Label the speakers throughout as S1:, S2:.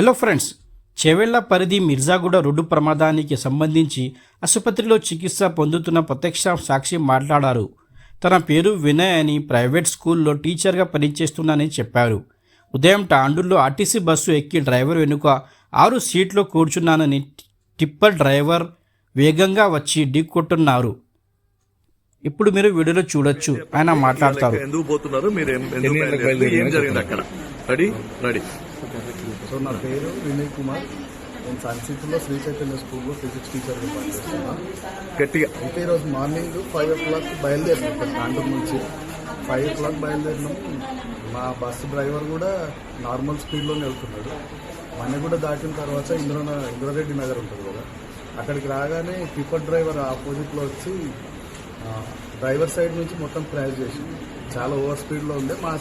S1: Hello friends Chevella పరిధి Mirzaguda road ప్రమాదానికి సంబంధించి ఆసుపత్రిలో చికిత్స పొందుతున్న ప్రత్యక్ష సాక్షి మాట్లాడారు. తన పేరు వినయ్ అని ప్రైవేట్ స్కూల్లో టీచర్గా పనిచేస్తున్నానని చెప్పారు. ఉదయం టాండూరులో ఆర్టీసీ బస్సు ఎక్కి డ్రైవర్ వెనుక ఆరు సీట్లో కూర్చున్నానని టిప్పర్ డ్రైవర్ వేగంగా వచ్చి ఢీకొట్టున్నారు. ఇప్పుడు మీరు వీడియోలో చూడొచ్చు. ఆయన మాట్లాడతారు.
S2: ఎందుకు పోతున్నారు? మీరు ఏం జరిగింది అక్కడ? రెడీ రెడీ
S3: సో నా పేరు వినయ్ కుమార్. నేను సన్సిటీలో శ్రీ చైతన్య స్కూల్లో ఫిజిక్స్ టీచర్గా పనిచేస్తున్నా.
S2: గట్టిగా.
S3: అయితే ఈరోజు మార్నింగ్ ఫైవ్ ఓ క్లాక్ బయలుదేరినాం ఇక్కడ కాంటూర్ నుంచి. ఫైవ్ ఓ క్లాక్ బయలుదేరినాం. మా బస్సు డ్రైవర్ కూడా నార్మల్ స్పీడ్లోనే వెళ్తున్నాడు. మన కూడా దాటిన తర్వాత ఇంద్ర ఇంద్రారెడ్డి నగర్ ఉంటుంది కదా. అక్కడికి రాగానే టిప్పర్ డ్రైవర్ ఆపోజిట్లో వచ్చి డ్రైవర్ సైడ్ నుంచి మొత్తం క్రాష్ చేసి చాలా ఓవర్ స్పీడ్లో ఉంది. మా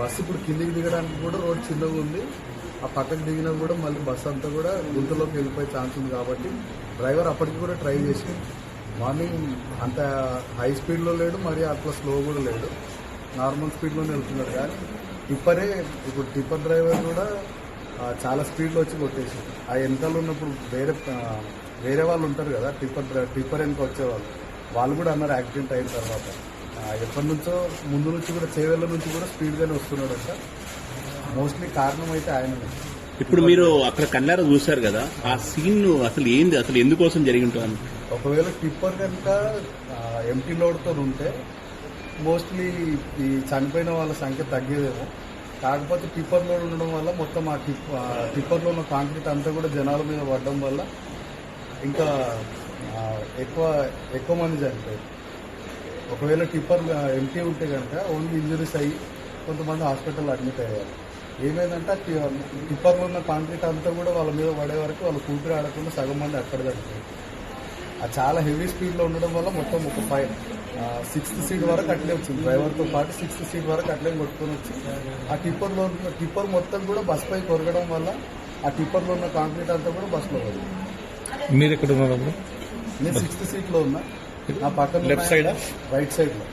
S3: బస్సు ఇప్పుడు కిందికి దిగడానికి కూడా రోడ్ చిన్నగా ఉంది. ఆ పక్కకి దిగినా కూడా మళ్ళీ బస్సు అంతా కూడా గుంతలోకి వెళ్ళిపోయే ఛాన్స్ ఉంది కాబట్టి డ్రైవర్ అప్పటికి కూడా ట్రై చేసి మార్నింగ్ అంత హై స్పీడ్లో లేడు మరి అట్లా స్లో కూడా లేడు. నార్మల్ స్పీడ్లోనే వెళ్తున్నాడు కానీ టిప్పరే ఇప్పుడు టిప్పర్ డ్రైవర్ కూడా చాలా స్పీడ్లో వచ్చి కొట్టేసి ఆ వెనకాల ఉన్నప్పుడు వేరే వేరే వాళ్ళు ఉంటారు కదా టిప్పర్ టిప్పర్ వెనక వచ్చేవాళ్ళు. వాళ్ళు కూడా అన్నారు యాక్సిడెంట్ అయిన తర్వాత. ఎప్పటి నుంచో ముందు నుంచి కూడా చేవేళ్ళ నుంచి కూడా స్పీడ్గానే వస్తున్నాడంట. మోస్ట్లీ కారణం అయితే ఆయననే
S4: ఇప్పుడు మీరు అక్కడ కన్నారా చూశారు కదా ఆ సీన్ అసలు ఏంది అసలు ఎందుకోసం జరిగి ఉంటుంది
S3: ఒకవేళ టిప్పర్ కనుక ఎంటీ లోడ్తో ఉంటే మోస్ట్లీ ఈ చనిపోయిన వాళ్ళ సంఖ్య తగ్గేదేమో. కాకపోతే టిప్పర్ లోడ్ ఉండడం వల్ల మొత్తం ఆ టిప్ టిప్పర్లో ఉన్న కాంక్రీట్ అంతా కూడా జనాల మీద పడడం వల్ల ఇంకా ఎక్కువ ఎక్కువ మంది చనిపోయారు. ఒకవేళ టిప్పర్ ఎంటీ ఉంటే కనుక ఓన్లీ ఇంజరీస్ అయ్యి కొంతమంది హాస్పిటల్ అడ్మిట్ అయ్యారు. ఏమైందంటే ఆ టిప్పర్లో ఉన్న కాంక్రీట్ అంతా కూడా వాళ్ళ మీద పడే వరకు వాళ్ళు కూపిరి ఆడకుండా సగం మంది అక్కడ చనిపోయారు అది చాలా హెవీ స్పీడ్లో ఉండడం వల్ల మొత్తం ఒక ఫైవ్ సిక్స్త్ సీట్ వరకు అట్లే వచ్చింది. డ్రైవర్తో పాటు సిక్స్త్ సీట్ వరకు అట్లే కొట్టుకొని వచ్చి ఆ టిప్పర్లో ఉన్న టిప్పర్ మొత్తం కూడా బస్ పై కొరగడం వల్ల ఆ టిప్పర్లో ఉన్న కాంక్రీట్ అంతా కూడా బస్సులో పడింది
S5: మీరు ఎక్కడ ఉన్నారు
S3: నేను సిక్స్త్ సీట్లో ఉన్నా. నా పక్కన
S5: side ఆ?
S3: రైట్ సైడ్లో.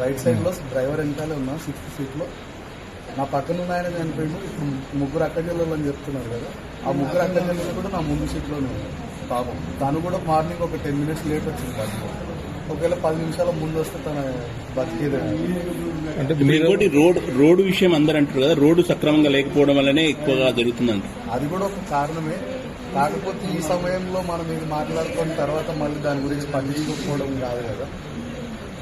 S3: రైట్ సైడ్లో డ్రైవర్ వెనకాలే ఉన్నా సిక్స్త్ సీట్లో. నా పక్కన ఉన్న ఆయన చనిపోయిండు. ఇప్పుడు ముగ్గురు అక్కజల్లు అని చెప్తున్నారు కదా. ఆ ముగ్గురు అక్కజల్లు కూడా నా ముందు సీట్లోనే ఉన్నారు. పాపం. తను కూడా మార్నింగ్ ఒక టెన్ మినిట్స్ లేట్ వచ్చింది బస్సులో ఒకవేళ పది నిమిషాల ముందు వస్తే తన బతికేదే.
S5: అంటే
S4: ఇప్పుడు
S5: మీరు
S4: ఇంకోటి రోడ్ రోడ్డు విషయం అందరు అంటారు కదా. రోడ్డు సక్రమంగా లేకపోవడం వల్లనే ఎక్కువగా జరుగుతుందంట.
S3: అది కూడా ఒక కారణమే. కాకపోతే ఈ సమయంలో మనం ఇది మాట్లాడుకున్న తర్వాత మళ్ళీ దాని గురించి పట్టించుకోకపోవడం కాదు కదా.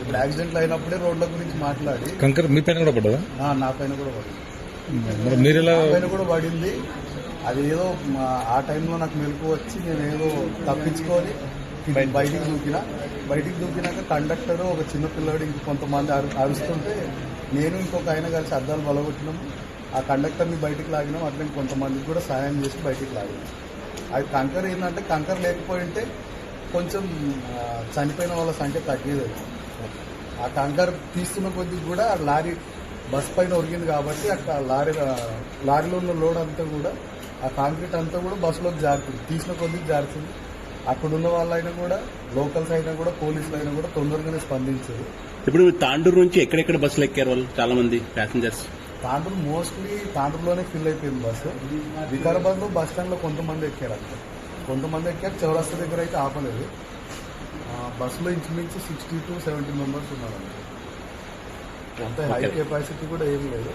S3: ఇప్పుడు యాక్సిడెంట్లు అయినప్పుడే రోడ్ల గురించి మాట్లాడి.
S5: కంకర్ మీ పైన కూడా పడ్డదా?
S3: నా పైన కూడా పడింది
S5: మరి ఎలా
S3: పైన కూడా పడింది. అది ఏదో ఆ టైంలో నాకు మెలకు వచ్చి నేను ఏదో తప్పించుకొని బయటికి దూకిన. బయటికి దూకినాక కండక్టర్ ఒక చిన్న పిల్లడు ఇంక కొంతమంది అరు అరుస్తుంటే నేను ఇంకొక ఆయన కలిసి అద్దాలు బలగొట్టినాము. ఆ కండక్టర్ని బయటికి లాగినాం. అట్లా కొంతమందికి కూడా సాయం చేసి బయటికి లాగినాం అది కంకర్ ఏంటంటే కంకర్ లేకపోయింటే కొంచెం చనిపోయిన వాళ్ళ సంఖ్య తగ్గేది ఆ కంకర్ తీస్తున్న కొద్ది కూడా ఆ లారీ బస్ పైన ఒరిగింది కాబట్టి అక్కడ లారీ లారీలో ఉన్న లోడ్ అంతా కూడా ఆ కాంక్రీట్ అంతా కూడా బస్సులోకి జారుతుంది. తీసిన కొద్ది జారుతుంది. అక్కడ ఉన్న వాళ్ళైనా కూడా లోకల్స్ అయినా కూడా పోలీసులు అయినా కూడా తొందరగానే స్పందించారు.
S4: ఇప్పుడు తాండూరు నుంచి ఎక్కడెక్కడ బస్సులు ఎక్కారు వాళ్ళు చాలా మంది ప్యాసింజర్స్
S3: తాండూరు మోస్ట్లీ తాండూరులోనే ఫిల్ అయిపోయింది బస్సు వికారాబాద్లో బస్ స్టాండ్లో కొంతమంది ఎక్కారు అక్కడ. కొంతమంది ఎక్కారు చౌరస్తా దగ్గర అయితే ఆపలేదు. బస్సులో ఇంచుమించు సిక్స్టీ టు సెవెంటీ మెంబర్స్ ఉన్నారు అంతే హై. కెపాసిటీ కూడా ఏం లేదు.